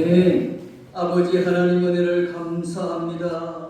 아멘. 아버지 하나님 은혜를 감사합니다.